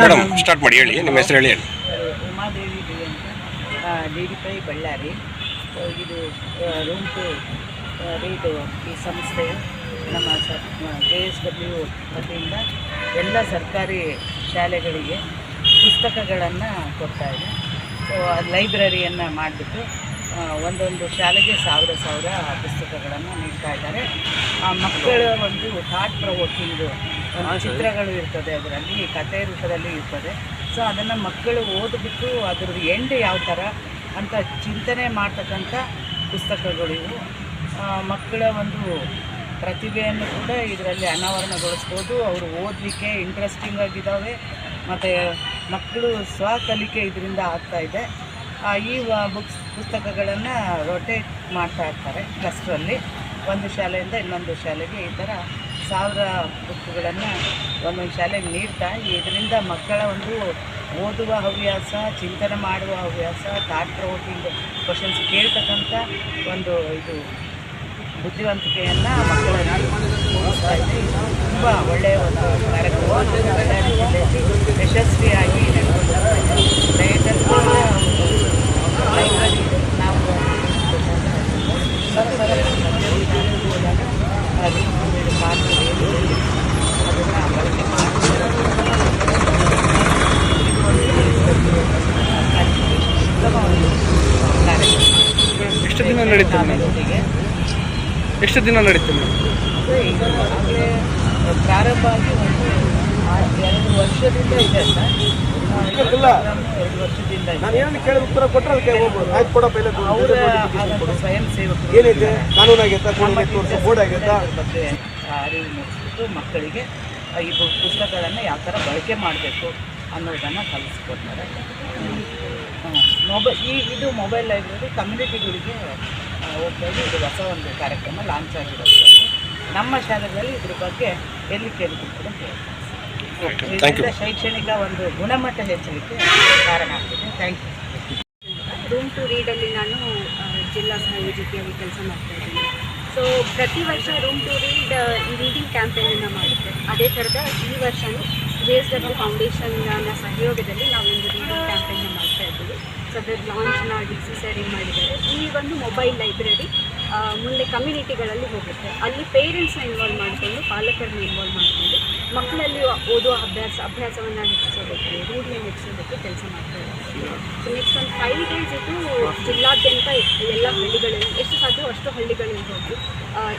Madam start ಮಾಡಿ ಹೇಳಿ, ನಿಮ್ಮ ಹೆಸರು ಹೇಳಿ ಹೇಳಿ. ಉಮಾದೇವಿ ಅಂತ ಡಿ ಪೈ ಬಳ್ಳಾರಿ ಇದು ರೂಮ್ ಟು ಇದು ಈ ಸಂಸ್ಥೆ ನಮ್ಮ ಕೆ ಎಸ್ ಡಬ್ಲ್ಯೂ ವತಿಯಿಂದ ಎಲ್ಲ ಸರ್ಕಾರಿ ಶಾಲೆಗಳಿಗೆ ಪುಸ್ತಕಗಳನ್ನು ಕೊಡ್ತಾ ಇದೆ. ಸೊ ಲೈಬ್ರರಿಯನ್ನು ಮಾಡಿಬಿಟ್ಟು ಒಂದೊಂದು ಶಾಲೆಗೆ ಸಾವಿರ ಸಾವಿರ ಪುಸ್ತಕಗಳನ್ನು ನೀಡ್ತಾ ಇದ್ದಾರೆ. ಆ ಮಕ್ಕಳ ಒಂದು ಥಾಟ್ ಪ್ರವೋಕಿಂಗ್ ಚಿತ್ರಗಳು ಇರ್ತದೆ ಅದರಲ್ಲಿ ಕಥೆ ರೂಪದಲ್ಲಿ ಇರ್ತದೆ. ಸೊ ಅದನ್ನು ಮಕ್ಕಳು ಓದಿಬಿಟ್ಟು ಅದ್ರದ್ದು ಎಂಡ್ ಯಾವ ಥರ ಅಂತ ಚಿಂತನೆ ಮಾಡ್ತಕ್ಕಂಥ ಪುಸ್ತಕಗಳು ಇವು. ಆ, ಮಕ್ಕಳ ಒಂದು ಪ್ರತಿಭೆಯನ್ನು ಕೂಡ ಇದರಲ್ಲಿ ಅನಾವರಣಗೊಳಿಸ್ಬೋದು. ಅವರು ಓದಲಿಕ್ಕೆ ಇಂಟ್ರೆಸ್ಟಿಂಗ್ ಆಗಿದ್ದಾವೆ ಮತ್ತು ಮಕ್ಕಳು ಸ್ವಕಲಿಕೆ ಇದರಿಂದ ಆಗ್ತಾ ಇದೆ. ಈ ಬುಕ್ಸ್ ಪುಸ್ತಕಗಳನ್ನು ರೊಟೇಟ್ ಮಾಡ್ತಾ ಇರ್ತಾರೆ ಕ್ಲಸ್ಟ್ರಲ್ಲಿ ಒಂದು ಶಾಲೆಯಿಂದ ಇನ್ನೊಂದು ಶಾಲೆಗೆ ಈ ಥರ ಸಾವಿರ ಬುಕ್ಗಳನ್ನು ಒಂದೊಂದು ಶಾಲೆಗೆ ನೀಡ್ತಾ, ಇದರಿಂದ ಮಕ್ಕಳ ಒಂದು ಓದುವ ಹವ್ಯಾಸ, ಚಿಂತನೆ ಮಾಡುವ ಹವ್ಯಾಸ ಥಾಟ್ ಪ್ರವೋಕಿಂಗ್ ಕ್ವಶನ್ಸ್ ಕೇಳ್ತಕ್ಕಂಥ ಒಂದು ಇದು ಬುದ್ಧಿವಂತಿಕೆಯನ್ನು ಇದು. ತುಂಬ ಒಳ್ಳೆಯ ಒಂದು ಕಾರ್ಯಕ್ರಮ ಬಳ್ಳಾರಿ ಜಿಲ್ಲೆಯಲ್ಲಿ ಯಶಸ್ವಿಯಾಗಿ ನಡೆದು ಬರ್ತಾ ಇದೆ ದಯವಿಟ್ಟು ಲೈಬ್ರರಿ ನಾವು ಹೋದಾಗ ಅದು ಪಾತ್ರ ಏನು ಅದನ್ನು ಬಳಕೆ ಮಾಡಿ ಉತ್ತಮ ಒಂದು ಕಾರ್ಯಕ್ರಮ ಎಷ್ಟು ದಿನ ನಡೀತದೆ ಮೇಡಮ್. ಜೊತೆಗೆ ಎಷ್ಟು ದಿನ ನಡೀತು ಮೇಡಮ್? ಅಂದರೆ ಪ್ರಾರಂಭ ಆಗಿ ಒಂದು ಎರಡು ವರ್ಷದಿಂದ ಇದೆ ಸರ್ ಇದು program ಎರಡು ವರ್ಷದಿಂದ ನಾನು ಏನನ್ನು ಕೇಳಿ ಉತ್ತರ ಕೊಟ್ಟರೆ ಅದಕ್ಕೆ ಹೋಗ್ಬೋದು. ಆಯ್ತು ಕೊಡಪ್ಪ ಇಲ್ಲ ಸ್ವಯಂ ಸೇವಕರು ಏನೈತೆ ಕಾನೂನು ಆಗೈತಾ? ಕಾನೂನು ತೋರಿಸೋ. ಬೋರ್ಡ್ ಆಗೈತಾ? ಅರಿವು ಮೂಡಿಸ್ಬಿಟ್ಟು ಮಕ್ಕಳಿಗೆ ಈ ಪುಸ್ತಕಗಳನ್ನು ಯಾವ ಥರ ಬಳಕೆ ಮಾಡಬೇಕು ಅನ್ನೋದನ್ನು ಕಲಿಸ್ಕೊಡ್ತಾರೆ. ಮೊಬೈಲ್ ಈ ಇದು ಮೊಬೈಲ್ ಲೈಬ್ರರಿ ಕಮ್ಯುನಿಟಿಗಳಿಗೆ ಹೋಗ್ತಾ ಇದೆ. ಇದು ಹೊಸ ಒಂದು ಕಾರ್ಯಕ್ರಮ ಲಾಂಚ್ ಆಗಿರೋದು. ನಮ್ಮ ಶಾಲೆಗಳಲ್ಲಿ ಇದ್ರ ಬಗ್ಗೆ ಎಲ್ಲಿ ಕೇಳಿದ್ರು ಅಂತ ಹೇಳ್ತಾರೆ ಶೈಕ್ಷಣಿಕ ಒಂದು ಗುಣಮಟ್ಟ ಹೆಚ್ಚಲಿಕ್ಕೆ ಕಾರಣ ಆಗ್ತದೆ. ಥ್ಯಾಂಕ್ ಯು ರೂಮ್ ಟು ರೀಡಲ್ಲಿ ನಾನು ಜಿಲ್ಲಾ ಸಹಯೋಜಕಿಯಾಗಿ ಕೆಲಸ ಮಾಡ್ತಾ ಇದ್ದೀನಿ. ಸೊ ಪ್ರತಿ ವರ್ಷ ರೂಮ್ ಟು ರೀಡ್ ಈ ರೀಡಿಂಗ್ ಕ್ಯಾಂಪೇನನ್ನು ಮಾಡುತ್ತೆ. ಅದೇ ಥರದ ಈ ವರ್ಷವೂ ಜೆ ಎಸ್ ಡಬ್ಲ್ಯೂ ಫೌಂಡೇಶನ್ನ ಸಹಯೋಗದಲ್ಲಿ ನಾವೊಂದು ರೀಡಿಂಗ್ ಕ್ಯಾಂಪೇನ್ನ ಮಾಡ್ತಾ ಇದ್ದೀವಿ ಸೊ ಅದರ ಲಾಂಚ್ನ ಡಿ ಸಿ ಸರ್ ಏನು ಮಾಡಿದ್ದಾರೆ ಈ ಒಂದು ಮೊಬೈಲ್ ಲೈಬ್ರರಿ ಮುಂದೆ ಕಮ್ಯುನಿಟಿಗಳಲ್ಲಿ ಹೋಗುತ್ತೆ. ಅಲ್ಲಿ ಪೇರೆಂಟ್ಸ್ನ ಇನ್ವಾಲ್ವ್ ಮಾಡಿಕೊಂಡು, ಪಾಲಕರನ್ನ ಇನ್ವಾಲ್ವ್ ಮಾಡಿಕೊಂಡು, ಮಕ್ಕಳಲ್ಲಿ ಓದುವ ಅಭ್ಯಾಸ, ಅಭ್ಯಾಸವನ್ನು ಹೆಚ್ಚಿಸೋದಕ್ಕೆ, ರೂಢಿಯನ್ನು ಹೆಚ್ಚಿಸೋದಕ್ಕೆ ಕೆಲಸ ಮಾಡ್ತಾ ಸೊ ನೆಕ್ಸ್ಟ್ ಒಂದು ಫೈವ್ ಡೇಸ್ ಇದು ಜಿಲ್ಲಾದ್ಯಂತ ಎಲ್ಲ ಹಳ್ಳಿಗಳಲ್ಲಿ, ಎಷ್ಟು ಸಾಧ್ಯವೋ ಅಷ್ಟು ಹಳ್ಳಿಗಳಲ್ಲಿ ಹೋಗಿ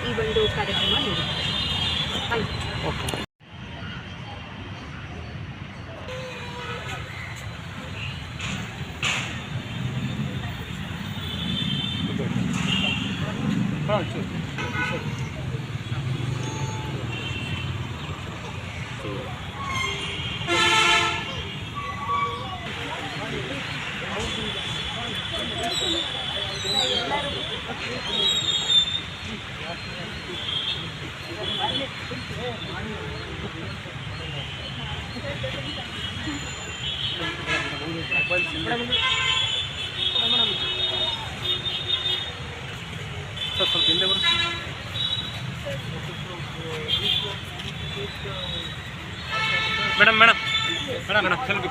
ಈ ಒಂದು ಕಾರ್ಯಕ್ರಮ ನೀಡುತ್ತೆ. ಥ್ಯಾಂಕ್ ಯು ಸರ್ ಸ್ವಲ್ಪ ಹಿಂದೆ ಬರು ಮೇಡಮ್ ಮೇಡಮ್ ಮೇಡಮ್ ಮೇಡಮ್ ಸ್ವಲ್ಪ ಸ್ಟಾರ್ಟ್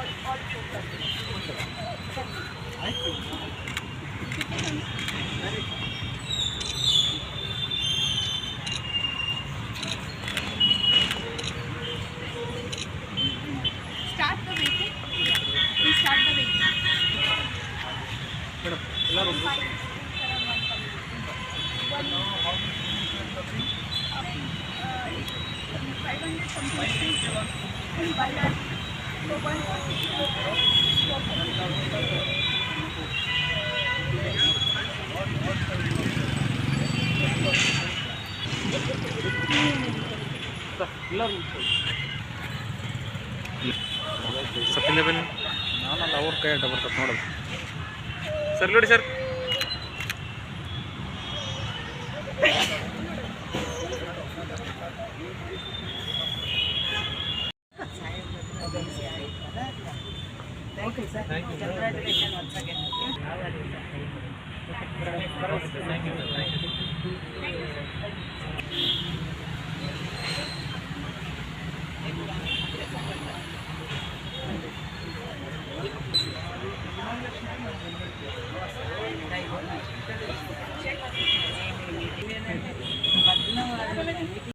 ಮೇಡಮ್ ಎಲ್ಲರೂ ಎಲ್ಲರೂ ಸ್ವಲ್ಪ ಹಿಂದೆ ಬನ್ನಿ ನಾನಲ್ಲ ಅವ್ರ ಕೈ ಅಡ್ಡ ಬರ್ತದೆ ನೋಡೋದು. ಸರ್ ನೋಡಿ ಸರ್ Thank you.